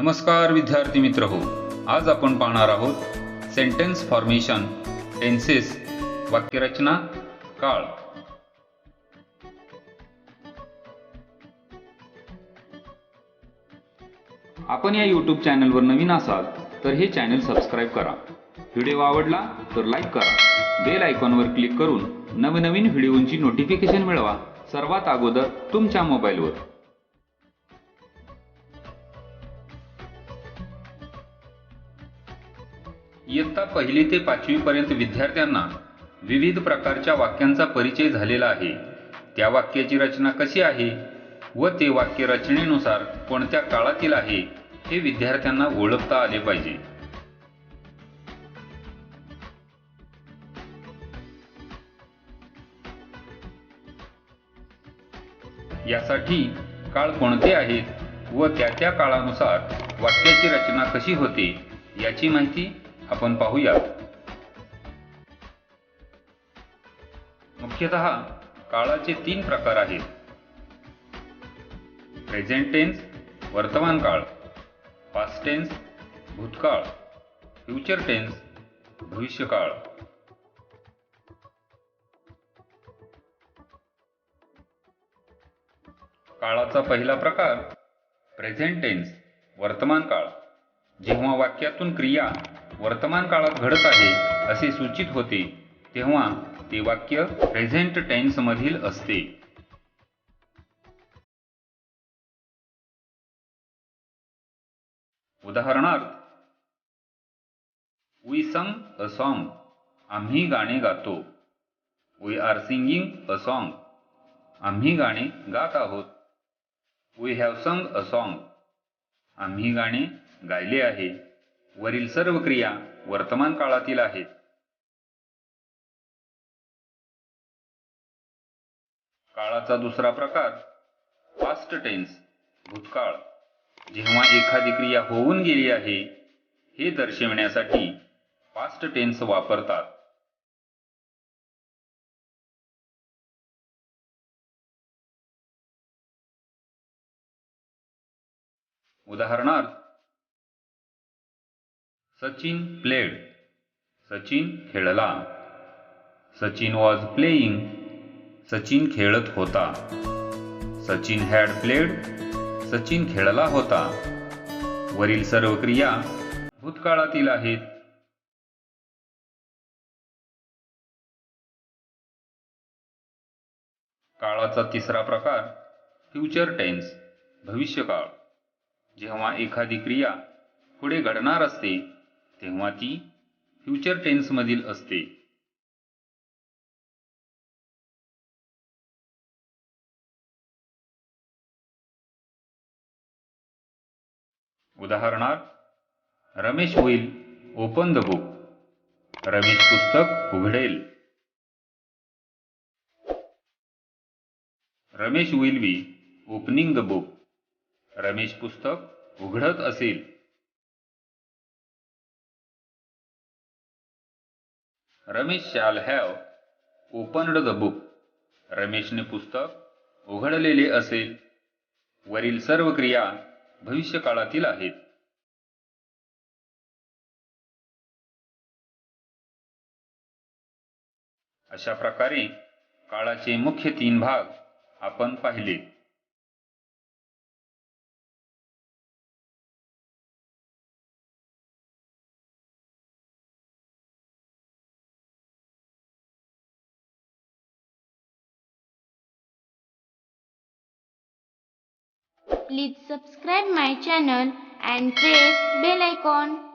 नमस्कार विद्यार्थी मित्र हो आज आपण पाहणार आहोत सेंटेन्स फॉर्मेशन टेन्सेस वाक्यरचना काळ. आपण या यूट्यूब चॅनलवर नवीन असाल तर हे चॅनल सबस्क्राईब करा. व्हिडिओ आवडला तर लाईक करा. बेल आयकॉनवर क्लिक करून नवनवीन व्हिडिओंची नोटिफिकेशन मिळवा. सर्वात अगोदर तुमच्या मोबाईलवर इयत्ता पहिली ते पाचवीपर्यंत विद्यार्थ्यांना विविध प्रकारच्या वाक्यांचा परिचय झालेला आहे. त्या वाक्याची रचना कशी आहे व ते वाक्य रचनेनुसार कोणत्या काळातील आहे हे विद्यार्थ्यांना ओळखता आले पाहिजे. यासाठी काळ कोणते आहेत व त्या त्या काळानुसार वाक्याची रचना कशी होते याची माहिती आपण पाहूया मुख्यतः काळाचे तीन प्रकार आहेत. प्रेझेंट टेन्स वर्तमान काळ. पास्ट टेन्स भूतकाळ. फ्युचर टेन्स भविष्यकाळ. काळाचा पहिला प्रकार प्रेझेंट टेन्स वर्तमान काळ. जेव्हा वाक्यातून क्रिया वर्तमान काळात घडत आहे असे सूचित होते तेव्हा ते वाक्य प्रेझेंट टेन्समधील असते. उदाहरणार्थ वी संग अ सॉन्ग आम्ही गाणे गातो. We are singing a song आम्ही गाणे गात आहोत. वी हॅव संग अ सॉन्ग आम्ही गाणे गायले आहे. वरील सर्व क्रिया वर्तमान काळातील आहेत. काळाचा दुसरा प्रकार पास्ट टेन्स भूतकाळ. जेव्हा एखादी क्रिया होऊन गेली आहे हे दर्शविण्यासाठी पास्ट टेन्स वापरतात. उदाहरणार्थ सचिन प्लेड सचिन खेळला. सचिन वॉज प्लेईंग सचिन खेळत होता. सचिन हॅड प्लेड सचिन खेळला होता. वरील सर्व क्रिया भूतकाळातील आहेत. काळाचा तिसरा प्रकार फ्युचर टेन्स भविष्यकाळ. जेव्हा एखादी क्रिया पुढे घडणार असते तेव्हा ती फ्युचर टेन्समधील असते. उदाहरणार्थ रमेश होईल ओपन द बुक. रमेश पुस्तक उघडेल. Ramesh will be opening the book. Ramesh पुस्तक उघडत असेल. Ramesh shall have opened the book. रमेशने पुस्तक उघडलेले असेल. वरील सर्व क्रिया भविष्यकाळातील आहेत. अशा प्रकारे काळाचे मुख्य तीन भाग आपण पाहिले. Please subscribe my channel and press bell icon.